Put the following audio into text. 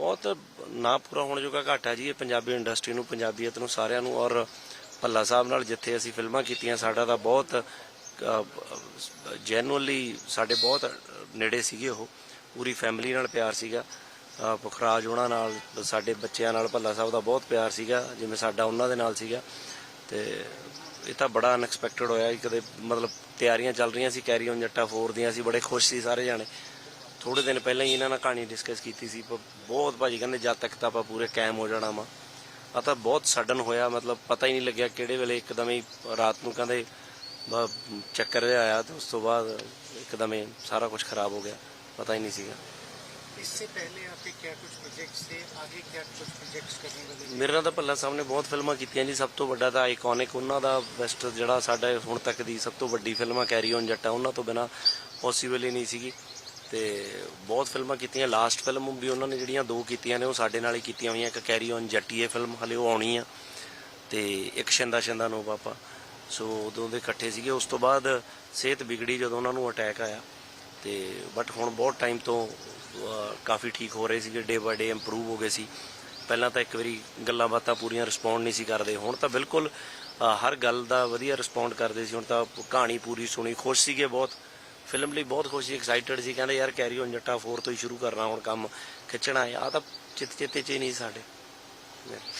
ਬਹੁਤ ਨਾ ਪੂਰਾ ਹੋਣ ਜੋਗਾ ਘਾਟਾ ਜੀ, ਇਹ ਪੰਜਾਬੀ ਇੰਡਸਟਰੀ ਨੂੰ, ਪੰਜਾਬੀਅਤ ਨੂੰ ਸਾਰਿਆਂ ਨੂੰ ਔਰ ਭੱਲਾ ਸਾਹਿਬ ਨਾਲ ਜਿੱਥੇ ਅਸੀਂ ਫਿਲਮਾਂ ਕੀਤੀਆਂ, ਸਾਡਾ ਤਾਂ ਬਹੁਤ ਜੈਨੂਅਲੀ ਸਾਡੇ ਬਹੁਤ ਨੇੜੇ ਸੀਗੇ ਉਹ, ਪੂਰੀ ਫੈਮਿਲੀ ਨਾਲ ਪਿਆਰ ਸੀਗਾ। ਪੁਖਰਾਜ ਉਹਨਾਂ ਨਾਲ, ਸਾਡੇ ਬੱਚਿਆਂ ਨਾਲ, ਭੱਲਾ ਸਾਹਿਬ ਦਾ ਬਹੁਤ ਪਿਆਰ ਸੀਗਾ, ਜਿਵੇਂ ਸਾਡਾ ਉਹਨਾਂ ਦੇ ਨਾਲ ਸੀਗਾ। ਤੇ ਇਹ ਤਾਂ ਬੜਾ ਅਨਐਕਸਪੈਕਟਡ ਹੋਇਆ ਕਦੇ ਮਤਲਬ ਤਿਆਰੀਆਂ ਚੱਲ ਰਹੀਆਂ ਸੀ ਕੈਰੀ ਔਨ ਜੱਟਾ 4 ਦੀਆਂ ਸੀ, ਬੜੇ ਖੁਸ਼ ਸੀ ਸਾਰੇ ਜਾਣੇ। ਥੋੜੇ ਦਿਨ ਪਹਿਲਾਂ ਹੀ ਇਹਨਾਂ ਨਾਲ ਕਹਾਣੀ ਡਿਸਕਸ ਕੀਤੀ ਸੀ ਪਰ ਬਹੁਤ ਭਾਜੀ ਕਹਿੰਦੇ ਜਦ ਤੱਕ ਤਾਂ ਆਪਾਂ ਪੂਰੇ ਕਾਇਮ ਹੋ ਜਾਣਾ ਵਾ ਆ ਤਾਂ ਬਹੁਤ ਸਡਨ ਹੋਇਆ ਮਤਲਬ ਪਤਾ ਹੀ ਨਹੀਂ ਲੱਗਿਆ ਕਿਹੜੇ ਵੇਲੇ ਇੱਕਦਮ ਹੀ ਰਾਤ ਨੂੰ ਕਹਿੰਦੇ ਬ- ਚੱਕਰ ਜਿਹਾ ਆਇਆ ਤੇ ਉਸ ਤੋਂ ਬਾਅਦ ਇੱਕਦਮ ਹੀ ਸਾਰਾ ਕੁਝ ਖਰਾਬ ਹੋ ਗਿਆ ਪਤਾ ਹੀ ਨਹੀਂ ਸੀਗਾ इससे पहले आपके क्या कुछ प्रोजेक्ट्स थे आगे क्या कुछ प्रोजेक्ट्स करने वाले थे? ਮੇਰੇ ਨਾਲ ਤਾਂ ਭੱਲਾ ਸਾਹਿਬ ਨੇ ਬਹੁਤ ਫਿਲਮਾਂ ਕੀਤੀਆਂ ਜੀ ਸਭ ਤੋਂ ਵੱਡਾ ਤਾਂ ਆਈਕੋਨਿਕ ਉਹਨਾਂ ਦਾ ਬੈਸਟ ਜਿਹੜਾ ਸਾਡਾ ਹੁਣ ਤੱਕ ਦੀ ਸਭ ਤੋਂ ਵੱਡੀ ਫਿਲਮਾਂ ਕੈਰੀ ਔਨ ਜੱਟਾ ਉਹਨਾਂ ਤੋਂ ਬਿਨਾ ਪੋਸੀਬਲ ਹੀ ਨਹੀਂ ਸੀਗੀ ਤੇ ਬਹੁਤ ਫਿਲਮਾਂ ਕੀਤੀਆਂ। ਲਾਸਟ ਫਿਲਮ ਵੀ ਉਹਨਾਂ ਨੇ ਜਿਹੜੀਆਂ ਦੋ ਕੀਤੀਆਂ ਨੇ, ਉਹ ਸਾਡੇ ਨਾਲ ਹੀ ਕੀਤੀਆਂ ਹੋਈਆਂ। ਇੱਕ ਕੈਰੀ ਔਨ ਜੱਟੀਏ ਫਿਲਮ ਹਲੇ ਉਹ ਆਉਣੀ ਆ ਤੇ ਇੱਕ ਸ਼ਿੰਦਾ ਸ਼ਿੰਦਾ ਨੋ ਪਾਪਾ। ਸੋ ਉਦੋਂ ਦੇ ਇਕੱਠੇ ਸੀਗੇ। ਉਸ ਤੋਂ ਬਾਅਦ ਸਿਹਤ ਵਿਗੜੀ ਜਦੋਂ ਉਹਨਾਂ ਨੂੰ ਅਟੈਕ ਆਇਆ। ਤੇ ਬਟ ਹੁਣ ਬਹੁਤ ਟਾਈਮ ਤੋਂ ਕਾਫੀ ਠੀਕ ਹੋ ਰਹੇ ਸੀਗੇ। ਡੇ ਬਾਏ ਡੇ ਇੰਪਰੂਵ ਹੋ ਗਏ ਸੀ। ਪਹਿਲਾਂ ਤਾਂ ਇੱਕ ਵਾਰੀ ਗੱਲਾਂ ਬਾਤਾਂ ਪੂਰੀਆਂ ਰਿਸਪੌਂਡ ਨਹੀਂ ਸੀ ਕਰਦੇ। ਹੁਣ ਤਾਂ ਬਿਲਕੁਲ ਹਰ ਗੱਲ ਦਾ ਵਧੀਆ ਰਿਸਪੌਂਡ ਕਰਦੇ ਸੀ। ਹੁਣ ਤਾਂ ਕਹਾਣੀ ਪੂਰੀ ਸੁਣੀ। ਖੁਸ਼ ਸੀਗੇ ਬਹੁਤ। ਫਿਲਮ ਲਈ ਬਹੁਤ ਖੁਸ਼ ਸੀ ਐਕਸਾਈਟਡ ਸੀ, ਕਹਿੰਦੇ ਯਾਰ ਕੈਰੀ ਔਨ ਜੱਟਾ 4 ਤੋਂ ਹੀ ਸ਼ੁਰੂ ਕਰਨਾ ਹੁਣ ਕੰਮ, ਖਿੱਚਣਾ ਆ ਆਹ ਤਾਂ ਚਿੱਤ ਚੇਤੇ ਚ ਹੀ ਨਹੀਂ ਸਾਡੇ।